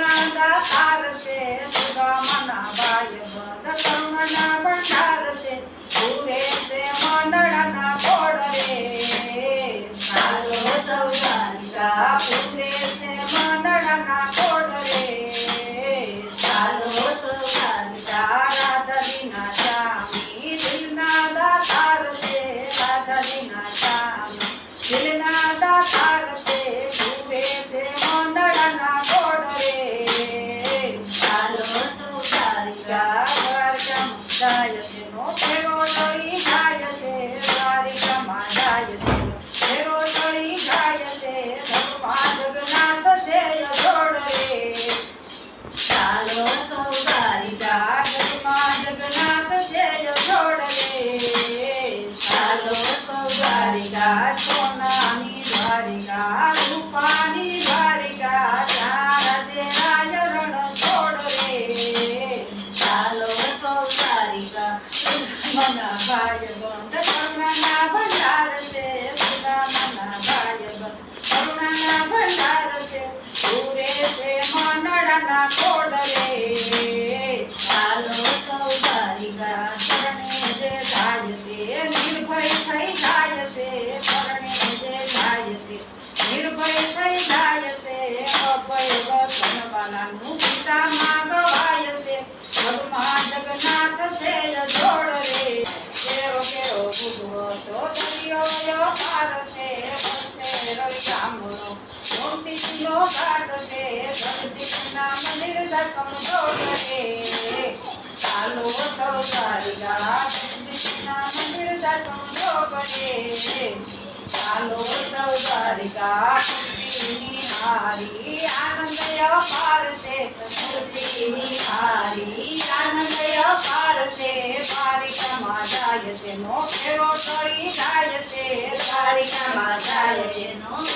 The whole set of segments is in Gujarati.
દાતાર છે સુદામાના ભાઈ બંધ કરુણના ભંડાર છે પૂરે છે મંડળના કોડ રે સારો સૌ પૂરે જાય છે નો ફેરો ચડી જાય છે દ્વારિકામાં જાય છે ફેરો ચડી જાય છે ભગવાન જગન્નાથ છે જોડે ચાલો તો દ્વારિકા ભગવાન જગન્નાથ છે રૂપા ઘાટ છે જગદીશના મંદિર દર્શન જોડ રે ચાલો સૌ દ્વારિકા જગદીશના મંદિર દર્શન જોડ રે ચાલો સૌ દ્વારિકા કૃષ્ણની હારી આનંદ અપાર છે કૃષ્ણની હારી આનંદ અપાર છે દ્વારિકામાં જાય છે નો ફેરો ટળી જાય છે દ્વારિકામાં જાય છે નો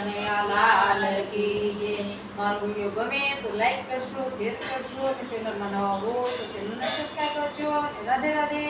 કનૈયા લાલ કી જય મારો વીડિયો ગમે તો લાઈક કરશો શેર કરશો અને ચેનલમાં નવા હો તો ચેનલને સબસ્ક્રાઈબ કરજો રાધે રાધે.